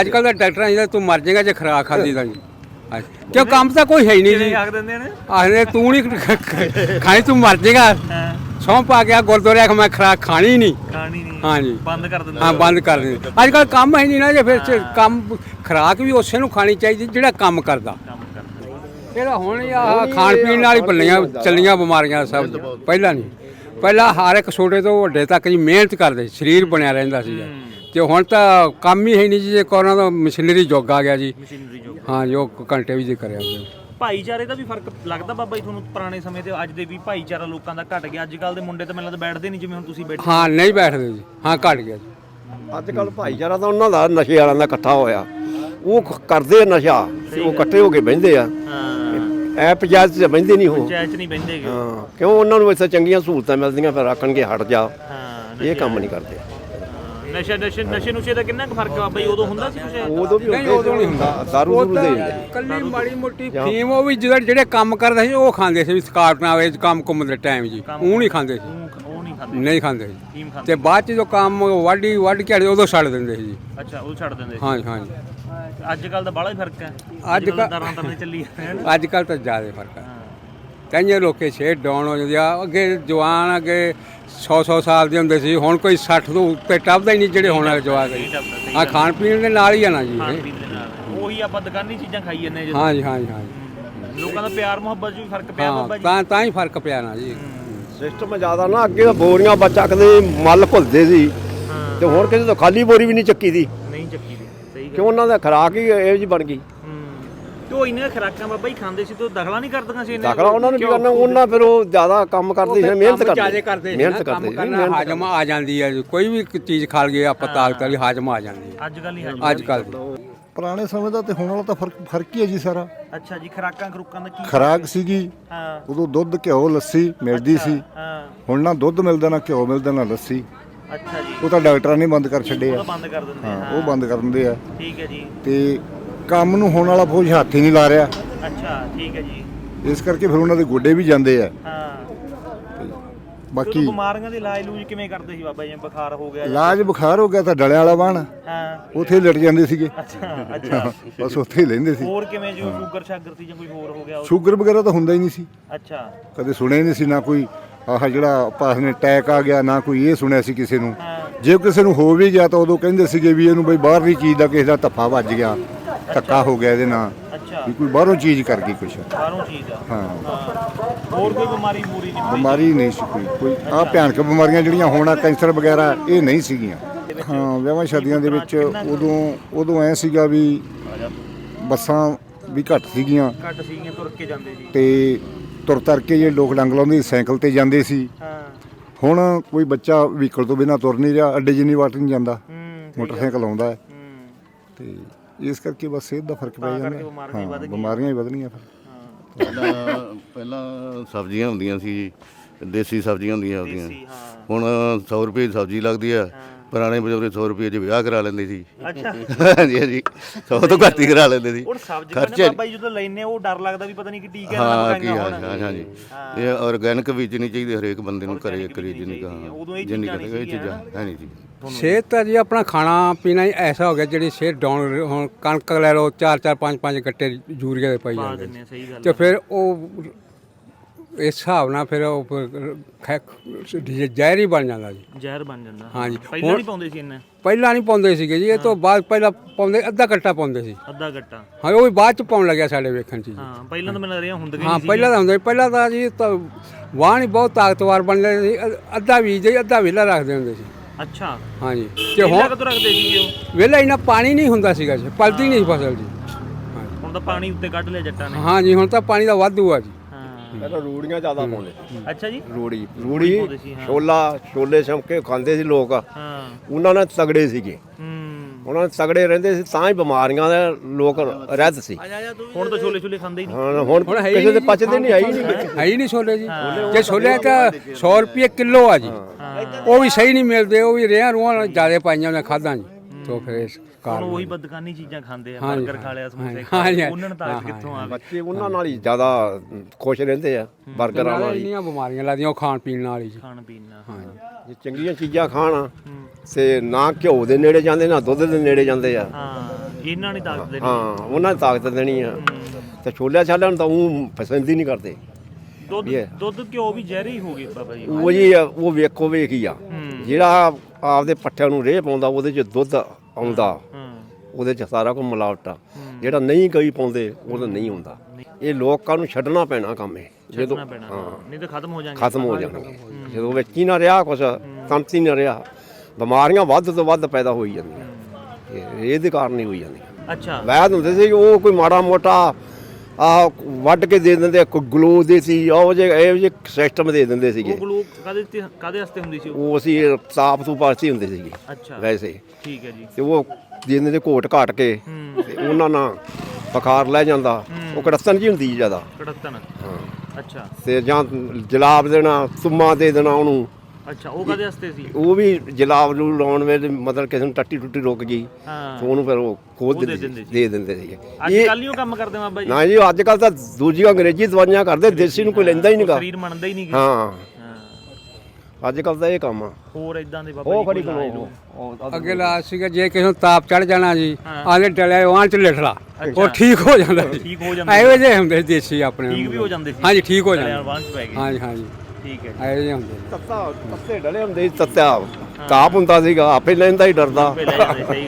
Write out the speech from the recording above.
ਅੱਜ ਕੱਲ ਦਾ ਡਾਕਟਰਾਂ ਜਿਹੜਾ ਤੂੰ ਮਰ ਜਾਏਗਾ ਜੇ ਖਰਾਕ ਖਾਦੀ ਤਾਂ ਜੀ। ਕਿਉਂ ਕੰਮ ਤਾਂ ਕੋਈ ਹੈ ਹੀ ਨਹੀਂ ਜੀ। ਆਖ ਦਿੰਦੇ ਨੇ? ਆਖਦੇ ਤੂੰ ਨਹੀਂ ਖਾਣੀ ਤੂੰ ਮਰ ਜਾਏਗਾ। ਹਾਂ। ਸੌਂ ਪਾ ਗਿਆ ਗੁਰਦੁਆਰੇ ਆਖ ਮੈਂ ਖਰਾਕ ਖਾਣੀ ਨਹੀਂ। ਖਾਣੀ ਨਹੀਂ। ਹਾਂਜੀ। ਬੰਦ ਕਰ ਦਿੰਦੇ ਹਾਂ ਬੰਦ ਕਰ ਦੇ ਅੱਜ ਕੱਲ ਕੰਮ ਹੈ ਨਹੀਂ ਨਾ ਜੇ ਫਿਰ ਚ- ਕੰਮ ਖਰਾਕ ਵੀ ਉਸੇ ਨੂੰ ਖਾਣੀ ਚਾਹੀਦੀ ਜਿਹੜਾ ਕੰਮ ਕਰਦਾ। ਕੰਮ ਕਰਦੇ। ਇਹਦਾ ਹੁਣ ਆਹ ਖਾਣ ਪੀਣ ਨਾਲ ਹੀ ਬੱਲੀਆਂ ਚੱਲੀਆਂ ਬਿਮਾਰੀਆਂ ਸਭ ਪਹਿਲਾਂ ਨਹੀਂ। ਪਹਿਲਾਂ ਹਰ ਇੱਕ ਛੋਟੇ ਤੋਂ ਵੱਡੇ ਤੱਕ ਜੀ ਮਿਹਨਤ ਕਰਦੇ ਸੀ, ਸਰੀਰ ਬਣਿਆ ਰਹਿੰਦਾ ਸੀ ਤੇ ਹੁਣ ਤਾਂ ਕੰਮ ਹੀ ਹੈ ਨਹੀਂ ਜੀ ਜੇ ਕੋਰੋਨਾ ਦਾ ਮਸ਼ੀਨਰੀ ਯੁੱਗ ਆ ਗਿਆ ਜੀ। ਮਸ਼ੀਨਰੀ ਜੋ ਹਾਂ ਜੋ ਘੰਟੇ ਵਿੱਚ ਹੀ ਕਰਿਆ ਹੋਇਆ। ਭਾਈਚਾਰੇ ਦਾ ਵੀ ਫ਼ਰਕ ਲੱਗਦਾ ਬਾਬਾ ਜੀ ਤੁਹਾਨੂੰ ਪੁਰਾਣੇ ਸਮੇਂ ਤੇ ਅੱਜ ਦੇ ਵੀ ਭਾਈਚਾਰਾ ਲੋਕਾਂ ਦਾ ਘਟ ਗਿਆ। ਅੱਜ ਕੱਲ ਦੇ ਮੁੰਡੇ ਤਾਂ ਮੈਨੂੰ ਲੱਗਦਾ ਬੈਠਦੇ ਨਹੀਂ ਜਿਵੇਂ ਹੁਣ ਤੁਸੀਂ ਬੈਠੇ। ਹਾਂ ਨਹੀਂ ਬੈਠਦੇ ਜੀ। ਹਾਂ ਘਟ ਗਿਆ ਜੀ। ਅੱਜ ਕੱਲ ਭਾਈਚਾਰਾ ਤਾਂ ਉਹਨਾਂ ਦਾ ਨਸ਼ੇ ਵਾਲਿਆਂ ਦਾ ਇਕੱਠਾ ਹੋਇਆ। ਉਹ ਕਰਦੇ ਆ ਨਸ਼ਾ ਉਹ ਇਕੱਠੇ ਹੋ ਕੇ ਬਹਿੰਦੇ ਆ। ਹਾਂ। ਐ ਪੰਚਾਇਤ 'ਚ ਬਹਿੰਦੇ ਨਹੀਂ ਉਹ। ਪੰਚਾਇਤ ਚ ਨਹੀਂ ਬੈਠਦੇ ਹਾਂ ਕਿਉਂ ਉਹਨਾਂ ਨੂੰ ਇੱਥੇ ਚੰਗੀਆਂ ਸਹੂਲਤਾਂ ਮਿਲਦੀਆਂ ਫਿਰ ਆਖਣਗੇ ਹਟ ਜਾ। ਹਾਂ ਇਹ ਕੰਮ ਨਹੀਂ ਕਰਦੇ। ਨਸ਼ਾ ਨਸ਼ੇ ਨਸ਼ੇ ਨੁਸ਼ੇ ਦਾ ਕਿੰਨਾ ਕੁ ਫ਼ਰਕ ਆ ਜੀ ਉਦੋਂ ਹੁੰਦਾ ਸੀ ਕੁਛ ਉਦੋਂ ਵੀ ਨਹੀਂ ਉਦੋਂ ਨਹੀਂ ਹੁੰਦਾ। ਦਾਰੂ ਦੂਰੂ ਦੇ ਕੱਲੀ ਮਾੜੀ ਮੋਟੀ ਫੀਮ ਉਹ ਵੀ ਜਿਹੜੇ ਜਿਹੜੇ ਕੰਮ ਕਰਦੇ ਸੀ ਉਹ ਖਾਂਦੇ ਸੀ ਵੀ ਥਕਾਵਟ ਨਾ ਹੋਵੇ ਕੰਮ ਕੁੰਮ ਦੇ ਟਾਈਮ ਜੀ। ਉਹ ਨਹੀਂ ਖਾਂਦੇ ਸੀ। ਉਹ ਨਹੀਂ ਖਾਂਦੇ ਨਹੀਂ ਖਾਂਦੇ ਸੀ। ਤੇ ਬਾਅਦ ਚ ਜਦੋਂ ਕੰਮ ਵਾਢੀ ਵੱਢ ਕੇ ਉਦੋਂ ਛੱਡ ਦਿੰਦੇ ਸੀ ਜੀ। ਅੱਛਾ ਉਹ ਛੱਡ ਦਿੰਦੇ ਸੀ। ਹਾਂ ਜੀ, ਹਾਂ ਜੀ। ਅੱਜ ਕੱਲ ਦਾ ਬਾਹਲਾ ਹੀ ਫ਼ਰਕ ਹੈ। ਅੱਜ ਦਰਾਂ ਤਾਂ ਚੱਲੀ। ਅੱਜ ਕੱਲ ਤਾਂ ਜ਼ਿਆਦਾ ਫ਼ਰਕ ਹੈ। ਕਈਆਂ ਲੋਕੇ ਛੇ ਡਾਊਨ ਹੋ ਜਾਂਦੇ ਆ। ਅੱਗੇ ਜਵਾਨ ਅੱਗੇ 100 100 ਸਾਲ ਦੇ ਹੁੰਦੇ ਸੀ ਹੁਣ ਕੋਈ 60 ਤੋਂ ਉੱਤੇ ਟੱਪਦਾ ਹੀ ਨਹੀਂ ਜਿਹੜੇ ਹੁਣ ਵਾਲੇ ਜਵਾਕ ਹੈ ਆ ਖਾਣ ਪੀਣ ਦੇ ਨਾਲ ਹੀ ਆ ਨਾ ਜੀ ਖਾਣ ਇਹ। ਪੀਣ ਦੇ ਨਾਲ। ਉਹੀ ਆਪਾਂ ਦੁਕਾਨੀ ਚੀਜ਼ਾਂ ਖਾਈ ਜੰਨੇ ਜਦੋਂ। ਹਾਂ ਜੀ ਹਾਂ ਜੀ ਹਾਂ ਜੀ। ਲੋਕਾਂ ਦਾ ਪਿਆਰ ਮੁਹੱਬਤ 'ਚ ਵੀ ਫ਼ਰਕ ਪਿਆ ਬਾਬਾ ਹਾਂ ਜੀ ਤਾਂ ਤਾਂ ਹੀ ਫ਼ਰਕ ਪਿਆ ਨਾ ਜੀ। ਸਿਸਟਮ ਜ਼ਿਆਦਾ ਨਾ ਅੱਗੇ ਤਾਂ ਬੋਰੀਆਂ ਬਚ ਚੱਕਦੇ ਮੱਲ ਘੁਲਦੇ ਸੀ। ਹਾਂ। ਤੇ ਹੁਣ ਕਿਸੇ ਤੋਂ ਖਾਲੀ ਬੋਰੀ ਵੀ ਨਹੀਂ ਚੱਕੀ ਦੀ। ਨਹੀਂ ਚੱਕੀ ਦੀ। ਸਹੀ ਗੱਲ। ਕਿਉਂ ਉਹਨਾਂ ਦਾ ਖਰਾਕ ਹੀ ਇਹੋ ਜੀ ਬਣ ਗਈ। ਤੇ ਉਹ ਇੰਨੀਆਂ ਖਰਾਕਾਂ ਬਾਬਾ ਜੀ ਖਾਂਦੇ ਸੀ ਤੇ ਉਹ ਦਖਲਾ ਨਹੀਂ ਕਰਦੀਆਂ ਸੀ ਇੰਨੇ ਦਾਖਲਾ ਉਹਨਾਂ ਨੂੰ ਕੀ ਕਰਨਾ ਉਹਨਾਂ ਫਿਰ ਉਹ ਜ਼ਿਆਦਾ ਕੰਮ ਕਰਦੇ ਸੀ ਮਿਹਨਤ ਕਰਦੇ ਕਰਦੇ ਸੀ ਮਿਹਨਤ ਕਰਦੇ ਕੰਮ ਸੀ ਕਰਨਾ ਮਿਹਨਤ ਹਾਜ਼ਮ ਆ ਜਾਂਦੀ ਹੈ ਜੀ। ਕੋਈ ਵੀ ਚੀਜ਼ ਖਾ ਲਈਏ ਆਪਾਂ ਤਾਕਤ ਵਾਲੀ ਹਾਜ਼ਮ ਆ ਜਾਂਦੀ ਹੈ। ਅੱਜ ਕੱਲ ਹੀ ਅੱਜ ਕੱਲ ਪੁਰਾਣੇ ਸਮੇਂ ਦਾ ਤੇ ਹੁਣ ਵਾਲਾ ਤਾਂ ਫ਼ਰਕ ਫ਼ਰਕ ਹੀ ਹੈ ਜੀ ਸਾਰਾ। ਅੱਛਾ ਜੀ ਖਰਾਕਾਂ ਖਰੂਕਾਂ ਦਾ ਕੀ ਖਰਾਕ ਸੀਗੀ ਹਾਂ। ਉਦੋਂ ਦੁੱਧ ਘਿਓ ਲੱਸੀ ਮਿਲਦੀ ਸੀ। ਹਾਂ। ਹੁਣ ਨਾ ਦੁੱਧ ਮਿਲਦਾ ਨਾ ਘਿਓ ਮਿਲਦਾ ਨਾ ਲੱਸੀ। ਅੱਛਾ ਜੀ। ਉਹ ਤਾਂ ਡਾਕਟਰਾਂ ਨੇ ਬੰਦ ਕਰ ਛੱਡੇ ਉਹ ਆ ਤਾਂ ਬੰਦ ਕਰ ਦਿੰਦੇ ਹਾਂ। ਉਹ ਬੰਦ ਕਰ ਦਿੰਦੇ ਆ। ਠੀਕ ਹੈ ਜੀ। ਤੇ ਕੰਮ ਨੂੰ ਹੋਣ ਵਾਲਾ ਫੌਜ ਹੱਥ ਹੀ ਨਹੀਂ ਲਾ ਰਿਹਾ। ਅੱਛਾ ਠੀਕ ਹੈ ਜੀ। ਇਸ ਕਰਕੇ ਫਿਰ ਉਹਨਾਂ ਦੇ ਗੋਡੇ ਵੀ ਜਾਂਦੇ ਆ। ਹਾਂ। ਬਾਕੀ ਬਿਮਾਰੀਆਂ ਦੇ ਇਲਾਜ ਲੂਜ ਕਿਵੇਂ ਕਰਦੇ ਸੀ ਬਾਬਾ ਜੀ? ਬੁਖਾਰ ਹੋ ਗਿਆ ਇਲਾਜ ਬੁਖਾਰ ਹੋ ਗਿਆ ਤਾਂ ਡਲਿਆਂ ਵਾਲਾ ਬਾਣ ਹਾਂ। ਉੱਥੇ ਲਟ ਜਾਂਦੇ ਸੀਗੇ। ਅੱਛਾ ਅੱਛਾ। ਬਸ ਉੱਥੇ ਹੀ ਲੈਂਦੇ ਸੀ। ਹੋਰ ਕਿਵੇਂ ਜੋ ਸ਼ੂਗਰ ਸ਼ਾਗਰ ਸੀ ਜਾਂ ਕੋਈ ਹੋਰ ਹੋ ਗਿਆ ਸ਼ੂਗਰ ਵਗੈਰਾ ਤਾਂ ਹੁੰਦਾ ਹੀ ਨਹੀਂ ਸੀ। ਅੱਛਾ। ਕਦੇ ਸੁਣਿਆ ਹੀ ਨਹੀਂ ਸੀ ਨਾ ਕੋਈ ਆਹ ਜਿਹੜਾ ਪਾਸ ਨੇ ਅਟੈਕ ਆ ਗਿਆ ਨਾ ਕੋਈ ਇਹ ਸੁਣਿਆ ਸੀ ਕਿਸੇ ਨੂੰ। ਜੇ ਕਿਸੇ ਨੂੰ ਹੋ ਵੀ ਗਿਆ ਤਾਂ ਉਦੋਂ ਕਹਿੰਦੇ ਸੀਗੇ ਵੀ ਇਹਨੂੰ ਬਈ ਬਾਹਰਲੀ ਚੀਜ਼ ਦਾ ਕਿਸੇ ਦਾ ਧੱਫਾ ਵੱਜ ਗਿਆ। ਧੱਕਾ ਹੋ ਗਿਆ ਇਹਦੇ ਨਾਲ। ਅੱਛਾ। ਵੀ ਕੋਈ ਬਾਹਰੋਂ ਚੀਜ਼ ਕਰ ਗਈ ਕੁਛ। ਬਾਹਰੋਂ ਚੀਜ਼ ਆ। ਹਾਂ। ਹਾਂ। ਹੋਰ ਕੋਈ ਬਿਮਾਰੀ ਮੂਰੀ ਨਹੀਂ ਹੋਈ ਬਿਮਾਰੀ ਨਹੀਂ ਸੀ ਕੋਈ। ਕੋਈ ਆ ਭਿਆਨਕ ਬਿਮਾਰੀਆਂ ਜਿਹੜੀਆਂ ਹੋਣਾ ਕੈਂਸਰ ਵਗੈਰਾ ਇਹ ਨਹੀਂ ਸੀਗੀਆਂ। ਹਾਂ ਵਿਆਹਾਂ ਸ਼ਾਦੀਆਂ ਦੇ ਵਿੱਚ ਉਦੋਂ ਉਦੋਂ ਐ ਸੀਗਾ ਵੀ ਬੱਸਾਂ ਵੀ ਘੱਟ ਸੀਗੀਆਂ। ਘੱਟ ਸੀਗੀਆਂ ਤੁਰ ਕੇ ਜਾਂਦੇ ਜੀ ਤੇ ਤੁਰ ਤਰ ਕੇ ਜੇ ਲੋਕ ਡੰਗ ਲਾਉਂਦੇ ਸੀ, ਸਾਈਕਲ ਤੇ ਜਾਂਦੇ ਸੀ। ਹਾਂ। ਹੁਣ ਕੋਈ ਬੱਚਾ ਵਹੀਕਲ ਤੋਂ ਬਿਨਾਂ ਤੁਰ ਨਹੀਂ ਰਿਹਾ ਅੱਡੇ ਜਿੰਨੀ ਵਾਟ ਨਹੀਂ ਜਾਂਦਾ। ਹੂੰ ਮੋਟਰਸਾਈਕਲ ਆਉਂਦਾ। ਹੈ ਹੂੰ। ਤੇ ਇਸ ਕਰਕੇ ਬਸ ਸਿਹਤ ਦਾ ਫ਼ਰਕ ਪੈ ਜਾਂਦਾ। ਹੀ ਹਾਂ। ਬਿਮਾਰੀਆਂ ਹੀ ਵਧਣੀਆਂ ਫਿਰ। ਪਹਿਲਾਂ ਪਹਿਲਾਂ ਸਬਜ਼ੀਆਂ ਹੁੰਦੀਆਂ ਸੀ ਜੀ ਦੇਸੀ ਸਬਜ਼ੀਆਂ ਹੁੰਦੀਆਂ ਉਹਦੀਆਂ ਹਾਂ। ਹੁਣ 100 ਰੁਪਏ ਦੀ ਸਬਜ਼ੀ ਲੱਗਦੀ ਆ। ਪੁਰਾਣੇ ਬਜ਼ੁਰਗ 100 ਰੁਪਏ 'ਚ ਵਿਆਹ ਕਰਾ ਲੈਂਦੇ ਸੀ। ਅੱਛਾ। ਹਾਂਜੀ ਹਾਂਜੀ। 100 ਤੋਂ ਘੱਟ ਹੀ ਕਰਾ ਲੈਂਦੇ ਸੀ। ਉਹ ਸਬਜ਼ੀ ਖਰਚੇ- ਕਹਿੰਦੇ ਬਾਬਾ ਜੀ ਜਦੋਂ ਲੈਨੇ ਉਹ ਡਰ ਲੱਗਦਾ ਵੀ ਪਤਾ ਨਹੀਂ ਕਿ ਟੀਕੇ ਨਾਲ ਹਾਂ ਕੀ ਲਗਾਈਆਂ ਹਾਂ ਹੋਣ। ਹਾਂ ਹਾਂਜੀ। ਇਹ ਆਰਗੈਨਿਕ ਬੀਜਣੀ ਚਾਹੀਦੀ ਹਰੇਕ ਬੰਦੇ ਨੂੰ ਘਰੇ ਕਰੀ ਜਿੰਨੀ ਚਾਹੀਦੀ। ਹੈ। ਉਦੋਂ ਇਹ ਜਿੰਨੀ ਚੀਜ਼ਾਂ ਨਹੀਂ ਇਹ ਚੀਜ਼ਾਂ ਹੈ ਨਹੀਂ ਜੀ ਸਿਹਤ ਤਾਂ ਜੀ ਆਪਣਾ ਖਾਣਾ ਪੀਣਾ ਹੀ ਐਸਾ ਹੋ ਗਿਆ ਜਿਹੜੀ ਸਿਹਤ ਡਾਊਨ ਹੁਣ ਕਣਕ ਲੈ ਲਓ 4 4 5 5 ਗੱਟੇ ਯੂਰੀਆ ਦੇ ਪਾਈ ਜਾਂਦੇ ਦਿੰਦੇ ਆ, ਸਹੀ ਗੱਲ ਤੇ ਫਿਰ ਉਹ ਇਸ ਹਿਸਾਬ ਨਾਲ ਫਿਰ ਉਹ ਜ਼ਹਿਰ ਹੀ ਬਣ ਜਾਂਦਾ ਜੀ। ਜ਼ਹਿਰ ਬਣ ਜਾਂਦਾ। ਹਾਂਜੀ। ਪਹਿਲਾਂ ਨਹੀਂ ਪਾਉਂਦੇ ਸੀ ਇੰਨਾ? ਪਹਿਲਾਂ ਨਹੀਂ ਪਾਉਂਦੇ ਸੀਗੇ ਜੀ ਇਹ ਤੋਂ ਬਾਅਦ ਪਹਿਲਾਂ ਪਾਉਂਦੇ ਅੱਧਾ ਗੱਟਾ ਪਾਉਂਦੇ ਸੀ। ਅੱਧਾ ਗੱਟਾ ਹਾਂ ਉਹ ਵੀ ਬਾਅਦ ਚ ਪਾਉਣ ਲੱਗਿਆ ਸਾਡੇ ਵੇਖਣ ਚ ਜੀ। ਹਾਂ ਪਹਿਲਾਂ ਤਾਂ ਮੈਨੂੰ ਲੱਗਦਾ ਹੁੰਦੀਆਂ ਹਾਂ ਨਹੀਂ ਪਹਿਲਾਂ ਤਾਂ ਹੁੰਦਾ ਸੀ, ਪਹਿਲਾਂ ਤਾਂ ਜੀ ਤਾਂ ਵਾਹਣ ਹੀ ਬਹੁਤ ਤਾਕਤਵਰ ਬਣ ਜਾਂਦੇ ਸੀ ਅੱਧਾ ਬੀਜ ਦੇ ਅੱਧਾ ਵਿਹਲਾ ਰੱਖਦੇ ਹੁੰਦੇ ਸੀ। ਅੱਛਾ। ਹਾਂਜੀ। ਤੇ ਹੁਣ ਕਦੋਂ ਰੱਖਦੇ ਸੀਗੇ ਉਹ? ਵਿਹਲਾ ਇੰਨਾ ਪਾਣੀ ਨਹੀਂ ਹੁੰਦਾ ਸੀਗਾ ਜੀ ਪਲਦੀ ਨਹੀਂ ਸੀ ਫਸਲ ਜੀ। ਹੁਣ ਤਾਂ ਪਾਣੀ ਉੱਤੇ ਕੱਢ ਲਿਆ ਜੱਟਾਂ ਨੇ। ਹਾਂਜੀ ਹੁਣ ਤਾਂ ਪਾਣੀ ਦਾ ਵਾਧੂ ਆ ਜੀ। ਪਹਿਲਾਂ ਰੂੜੀਆਂ ਜ਼ਿਆਦਾ ਪਾਉਂਦੇ ਸੀ। ਅੱਛਾ ਜੀ। ਰੂੜੀ। ਰੂੜੀ ਪਾਉਂਦੇ ਸੀ, ਹਾਂ। ਛੋਲਾ ਛੋਲੇ ਛਮਕੇ ਖਾਂਦੇ ਸੀ ਲੋਕ। ਹਾਂ। ਉਹਨਾਂ ਨਾਲ ਤਗੜੇ ਸੀਗੇ। ਹੂੰ। ਉਹਨਾਂ ਨਾਲ ਤਗੜੇ ਰਹਿੰਦੇ ਸੀ ਤਾਂ ਹੀ ਬਿਮਾਰੀਆਂ ਦੇ ਲੋਕ ਰਹਿਤ ਸੀ। ਹੁਣ ਤਾਂ ਛੋਲੇ ਛੋਲੇ ਖਾਂਦੇ ਹੀ ਨਹੀਂ। ਹੁਣ ਹੁਣ ਹੁਣ ਹੈ ਹੀ ਕਿਸੇ ਦੇ ਨਹੀਂ ਪਚਦੇ ਨਹੀਂ ਆਈ ਨਹੀਂ। ਹੈ। ਹੀ ਨਹੀਂ ਛੋਲੇ ਜੀ। ਜੇ ਛੋਲੇ ਤਾਂ 100 ਰੁਪਏ ਕਿਲੋ ਆ ਜੀ। ਉਹ ਵੀ ਸਹੀ ਨਹੀਂ ਮਿਲਦੇ ਉਹ ਵੀ ਰੇਹਾਂ ਰੂਹਾਂ ਨਾਲ ਜ਼ਿਆਦਾ ਪਾਈਆਂ ਨੇ ਖਾਦਾਂ ਜੀ। ਤੋਂ ਫਿਰ ਇਸ ਹੁਣ ਕਾਰਨ ਉਹੀ ਬਦਕਾਨੀ ਚੀਜ਼ਾਂ ਖਾਂਦੇ ਆ ਹਾਂਜੀ, 버ਗਰ ਖਾ ਲਿਆ ਸਮੋਸੇ ਹਾਂਜੀ, ਖਾ ਲਿਆ ਹਾਂਜੀ, ਉਹਨਾਂ ਨੂੰ ਤਾਂ ਹਾਂ, ਕਿੱਥੋਂ ਆ ਬੱਚੇ ਉਹਨਾਂ ਨਾਲ ਹੀ ਜ਼ਿਆਦਾ ਖੁਸ਼ ਰਹਿੰਦੇ ਆ ਬਰਗਰਾਂ ਨਾਲ ਹੀ ਇੰਨੀਆਂ ਬਿਮਾਰੀਆਂ ਲੱਗਦੀਆਂ ਉਹ ਖਾਣ ਪੀਣ ਨਾਲ ਹੀ ਜੀ। ਖਾਣ ਪੀਣ ਨਾਲ। ਜੇ ਚੰਗੀਆਂ ਚੀਜ਼ਾਂ ਖਾਣ ਤੇ ਨਾ ਘਿਓ ਦੇ ਨੇੜੇ ਜਾਂਦੇ ਨਾ ਦੁੱਧ ਦੇ ਨੇੜੇ ਜਾਂਦੇ ਆ। ਹਾਂ ਇਹਨਾਂ ਨੇ ਤਾਕਤ ਦੇਣੀ। ਹਾਂ ਉਹਨਾਂ ਨੇ ਤਾਕਤ ਦੇਣੀ ਆ। ਤੇ ਛੋਲਿਆਂ ਛਾਲਿਆਂ ਨੂੰ ਤਾਂ ਉਹ ਪਸੰਦ ਹੀ ਨਹੀਂ ਕਰਦੇ। ਦੁੱਧ। ਦੁੱਧ ਘਿਓ ਵੀ ਜ਼ਹਿਰੀ ਹੋ ਗਏ ਬਾਬਾ ਜੀ। ਉਹ ਜੀ ਉਹ ਵੇਖੋ ਵੇਖ ਹੀ ਆ। ਜਿਹੜਾ ਆਪਦੇ ਪੱਠਿਆਂ ਨੂੰ ਰੇਹ ਪਾਉਂਦਾ ਉਹਦੇ 'ਚ ਦੁੱਧ ਆਉਂਦਾ। ਉਹਦੇ 'ਚ ਸਾਰਾ ਕੁਝ ਮਿਲਾਵਟ ਆ। ਜਿਹੜਾ ਨਹੀਂ ਕਈ ਪਾਉਂਦੇ ਉਹਦਾ ਨਹੀਂ ਹੁੰਦਾ। ਇਹ ਲੋਕਾਂ ਨੂੰ ਛੱਡਣਾ ਪੈਣਾ ਕੰਮ ਇਹ। ਜਦੋਂ ਹਾਂ। ਨਹੀਂ ਤਾਂ ਖਤਮ ਹੋ ਜਾਣਗੇ। ਖਤਮ ਹੋ ਜਾਣਗੇ। ਜਦੋਂ ਵਿੱਚ ਹੀ ਨਾ ਰਿਹਾ ਕੁਛ ਸੰਤ ਨਾ ਰਿਹਾ ਬਿਮਾਰੀਆਂ ਵੱਧ ਤੋਂ ਵੱਧ ਪੈਦਾ ਹੋਈ ਜਾਂਦੀਆਂ। ਇਹ ਇਹਦੇ ਕਾਰਨ ਹੀ ਹੋਈ ਜਾਂਦੀਆਂ। ਅੱਛਾ। ਵੈਦ ਹੁੰਦੇ ਸੀ ਉਹ ਕੋਈ ਮਾੜਾ ਮੋਟਾ ਆ ਵੱਢ ਕੇ ਦੇ ਦਿੰਦੇ ਕੋਈ ਗਲੂ ਦੇ ਸੀ ਉਹ ਜੇ ਇਹ ਜੇ ਸਿਸਟਮ ਦੇ ਦਿੰਦੇ ਸੀਗੇ। ਉਹ ਗਲੂ ਕਾਦੇ ਕਾਦੇ ਵਾਸਤੇ ਹੁੰਦੀ ਸੀ ਉਹ? ਅਸੀਂ ਤਾਪ ਤੋਂ ਪਾਸੇ ਹੁੰਦੇ ਸੀਗੇ ਅੱਛਾ। ਵੈਸੇ। ਠੀਕ ਹੈ ਜੀ। ਤੇ ਉਹ ਦੇ ਦਿੰਦੇ ਘੋਟ ਘਾਟ ਕੇ ਤੇ ਉਹਨਾਂ ਨਾਲ ਬੁਖਾਰ ਲੈ ਜਾਂਦਾ। ਉਹ ਕੜਸਨ ਜੀ ਹੁੰਦੀ ਜ਼ਿਆਦਾ। ਕੜਤਨ ਹਾਂ। ਅੱਛਾ। ਤੇ ਜਾਂ ਜਲਾਬ ਦੇਣਾ ਤੁਮਾ ਦੇ ਦੇਣਾ ਉਹਨੂੰ। ਅੱਛਾ ਉਹ ਕਾਦੇ ਵਾਸਤੇ ਸੀ? ਉਹ ਵੀ ਜਲਾਬ ਨੂੰ ਲਾਉਣ ਵੇਲੇ ਮਤਲਬ ਕਿਸੇ ਨੂੰ ਟੱਟੀ ਟੁੱਟੀ ਰੁਕ ਗਈ। ਹਾਂ। ਤੇ ਉਹਨੂੰ ਫਿਰ ਉਹ ਖੋਦ ਉਹ ਦੇ ਦਿੰਦੇ ਦਿੰਦੇ ਸੀ। ਦੇ ਦਿੰਦੇ ਸੀਗੇ। ਅੱਜ ਇਹ ਕੱਲ ਹੀ ਉਹ ਕੰਮ ਕਰਦੇ ਬਾਬਾ ਜੀ? ਨਾ ਜੀ ਅੱਜ ਕੱਲ ਤਾਂ ਦੂਜੀ ਅੰਗਰੇਜ਼ੀ ਦਵਾਈਆਂ ਕਰਦੇ ਦੇਸੀ ਨੂੰ ਕੋਈ ਲੈਂਦਾ ਹੀ ਨਹੀਂਗਾ। ਸਰੀਰ ਮੰਨਦਾ ਹੀ ਨਹੀਂ ਗਾ। ਹਾਂ। ਅੱਜ ਕੱਲ ਤਾਂ ਇਹ ਕੰਮ ਆ। ਹੋਰ ਇਦਾਂ ਦੇ ਬਾਬਾ ਉਹ ਜੀ ਖੜੀ ਬਣਾਓ ਅੱਗੇ ਲਾਜ ਸੀਗਾ ਜੇ ਕਿਸੇ ਨੂੰ ਤਾਪ ਚੜ ਜਾਣਾ ਜੀ। ਆਂਦੇ ਡਲਿਆ ਵਾਂ ਚ ਅੱਛਾ। ਉਹ ਠੀਕ ਹੋ ਜਾਂਦਾ ਜੀ ਠੀਕ ਹੋ ਜਾਂਦੇ। ਇਹੋ ਜਿਹੇ ਹੁੰਦੇ ਦੇਸੀ ਆਪਣੇ ਠੀਕ ਵੀ ਹੋ ਜਾਂਦੇ ਸੀ। ਹਾਂਜੀ ਠੀਕ ਹੋ ਜਾਂਦੇ। ਹਾਂਜੀ ਹਾਂਜੀ। ਠੀਕ ਹੈ ਇਹੋ ਜਿਹੇ ਹੁੰਦੇ ਨੇ। ਤੱਤਾ ਤੱਤੇ ਡਲੇ ਹੁੰਦੇ ਸੀ ਤੱਤਾ ਤਾਪ ਹੁੰਦਾ ਸੀਗਾ ਆਪੇ ਲੈਂਦਾ ਹੀ ਡਰਦਾ।